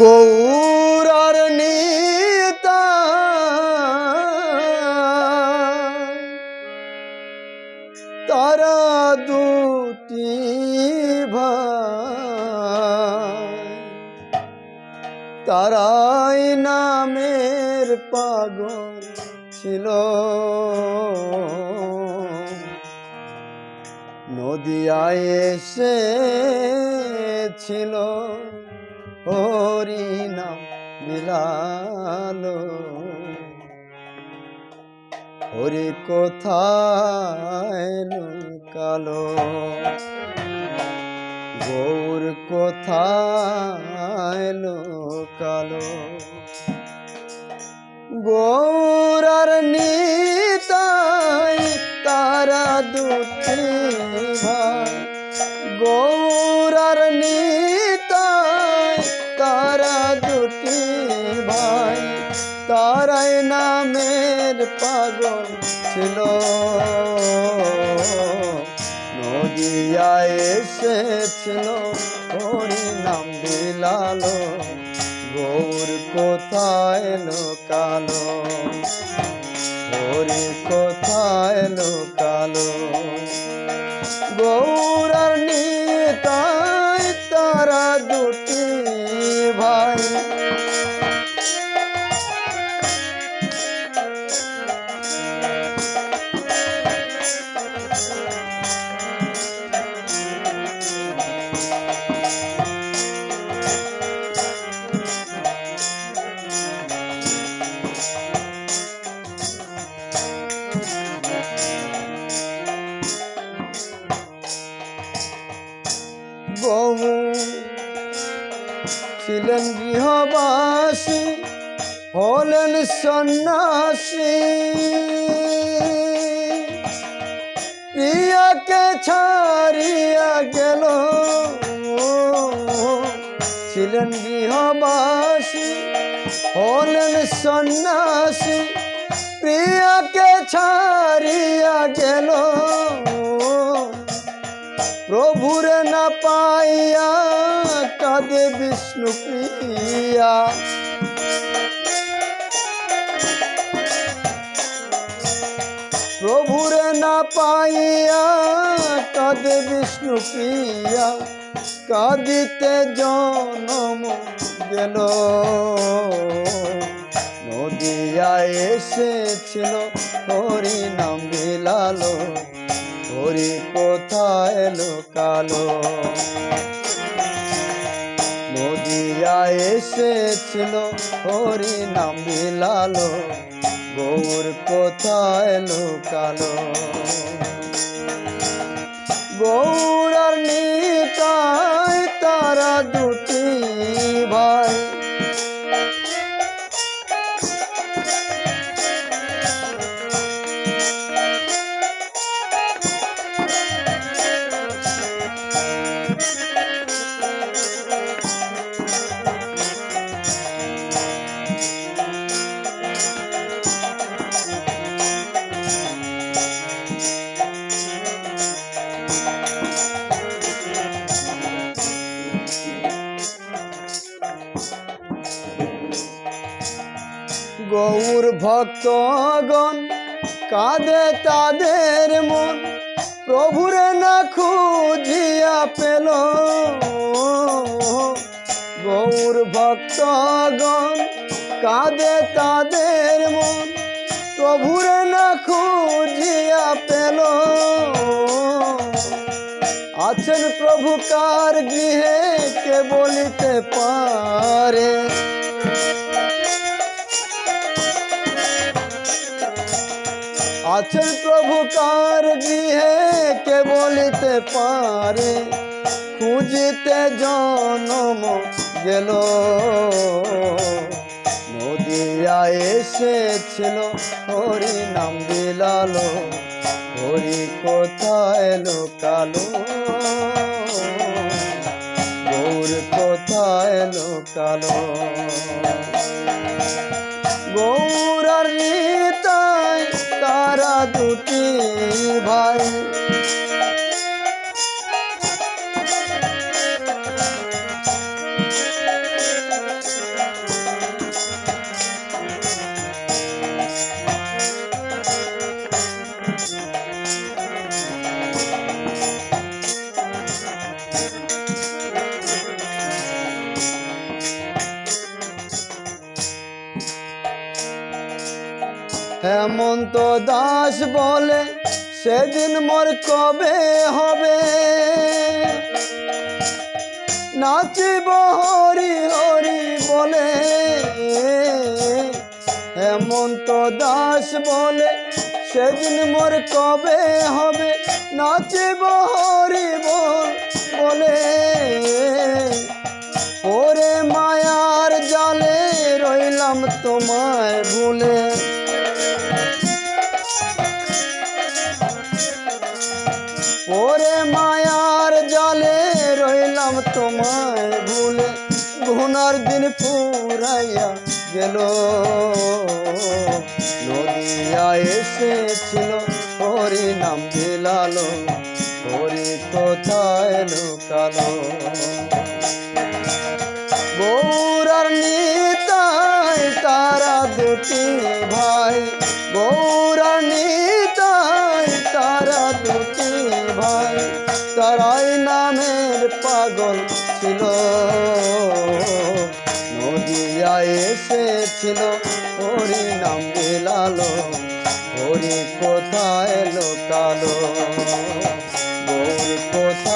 গৌরার নিতা। তারা দুটি তারাই নামের পাগল ছিল। নদিয়ায় এসে ছিল হরিনাম মিলালো। হরি কোথায় লুকালো? গৌর কোথায় লুকালো? গৌরার নিতাই তারা দুটি নামের পাগল ছিল। নদিয়ায় এসেছিল হরি নাম বিলালো, গৌর কোথায় লোকালো? হরি কোথায় লোকালো? গৌরার নিতাই তারা দুটি ভাই। বহু ছিলেন গৃহবাসী, হলেন সন্ন্যাসী। প্রিয়াকে ছাড়িয়া গেল, ছিলেন গৃহবাসী, হলেন সন্ন্যাসী। প্রিয়াকে ছাড়িয়া গেল কাঁদে বিষ্ণু প্রিয়া। প্রভুরে না পাইয়া কাঁদে বিষ্ণু প্রিয়া, কাঁদিতে জনম গেল। নদিয়ায় এসেছিল হরি নাম বিলালো, হরি কোথায় লোকালো নদিয়ায় এসেছিল হরি নাম বিলালো গৌর কোথায় লুকালো? গৌরার নিতাই তারা দুটি গৌর ভক্তগণ, কাঁদে তাদের মন, প্রভুরে না খুঁজিয়া পেল। গৌর ভক্তগণ, কাঁদে তাদের মন, প্রভুরে না খুঁজিয়া পেল। আছেন প্রভু কার গৃহে, কে বলিতে পারে? আছেন প্রভু কার গৃহে, কে বলিতে পারে? খুঁজিতে জনম গেল। নদিয়া এসেছিল হরি নাম বিলালো। হরি কোথায় লোকালো? গৌর কোথায় লোকালো? গৌরার দুটি ভাই Thank you. হেমন্ত দাস বলে, সেদিন মোর কবে হবে? নাচিব হরি হরি বলে, হেমন্ত দাস বলে, সেদিন মোর কবে হবে? নাচিব হরি বল বলে ওরে মায়ার জালে রইলাম তোমায় ভুলে। গেল। নদিয়া এসেছিল হরি নাম দিলাল হরি কোথায় লুকালো। গৌরার নিতায় তারা দুটি ভাই এসেছিল হরি নাম বিলালো হরি কোথায় লোকালো? গৌর কোথায়